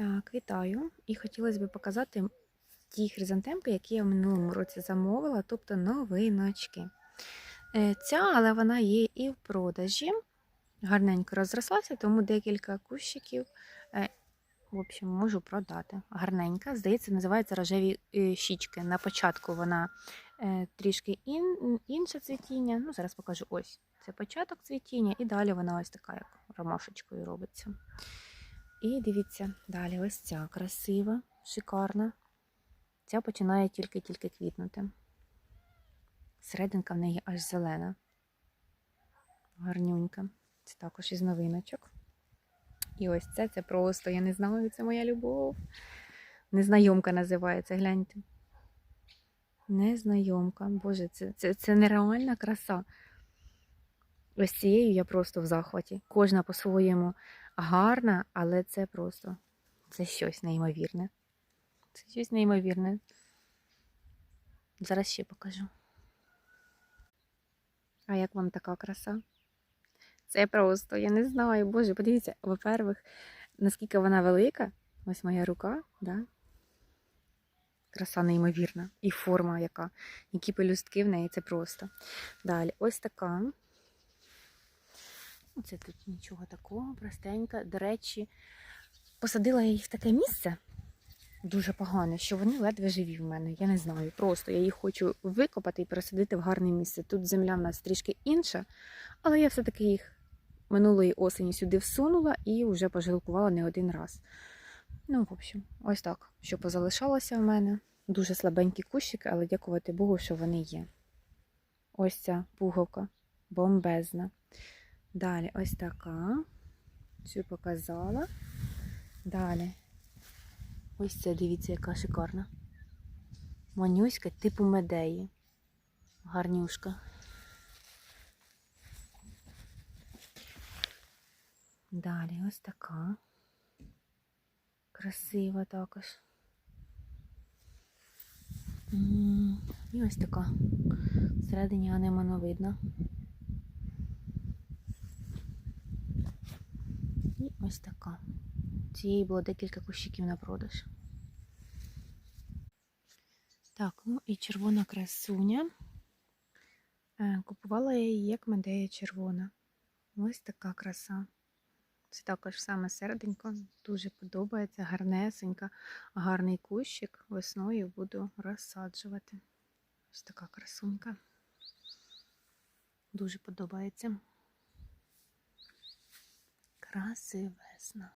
Так, вітаю. І хотілося б показати ті хризантемки, які я в минулому році замовила, тобто новиночки. Е, Ця, але вона є і в продажі. Гарненько розрослася, тому декілька кущиків е, в общем, можу продати. Гарненька, здається, називається рожеві е, щічки. На початку вона трішки ін, інше цвітіння. Ну, зараз покажу ось. Це початок цвітіння, і далі вона ось така, як ромашечкою робиться. І дивіться, далі ось ця красива, шикарна. Ця починає тільки-тільки квітнути. Серединка в неї аж зелена. Гарнюнька. Це також із новиночок. І ось це, це просто, я не знаю, це моя любов. Незнайомка називається, гляньте. Незнайомка. Боже, це, це, це нереальна краса. Ось цією я просто в захваті. Кожна по-своєму гарна, але це просто це щось неймовірне. Це щось неймовірне. Зараз ще покажу. А як вам така краса? Це просто, я не знаю, боже, подивіться, во-первых, наскільки вона велика, ось моя рука, да? краса неймовірна. І форма яка, які пелюстки в неї, це просто. Далі, ось така. Це тут нічого такого, простенька. До речі, посадила я їх в таке місце дуже погане, що вони ледве живі в мене. Я не знаю. Просто я їх хочу викопати і пересадити в гарне місце. Тут земля в нас трішки інша, але я все-таки їх минулої осені сюди всунула і вже пожалкувала не один раз. Ну, в общем, ось так, що позалишалося в мене. Дуже слабенькі кущики, але дякувати Богу, що вони є. Ось ця пуговка бомбезна. Далі ось така. Цю показала. Далі. Ось це, дивіться, яка шикарна. Манюська, типу медеї. Гарнюшка. Далі ось така. Красива також. І ось така. Всередині анемоно видно. І ось така. Цієї було декілька кущиків на продаж. Так, ну і червона красуня. Е, Купувала я її як медея червона. Ось така краса. Це також саме серденько. Дуже подобається, гарнесенька, гарний кущик. Весною буду розсаджувати. Ось така красунька. Дуже подобається. Красивесна.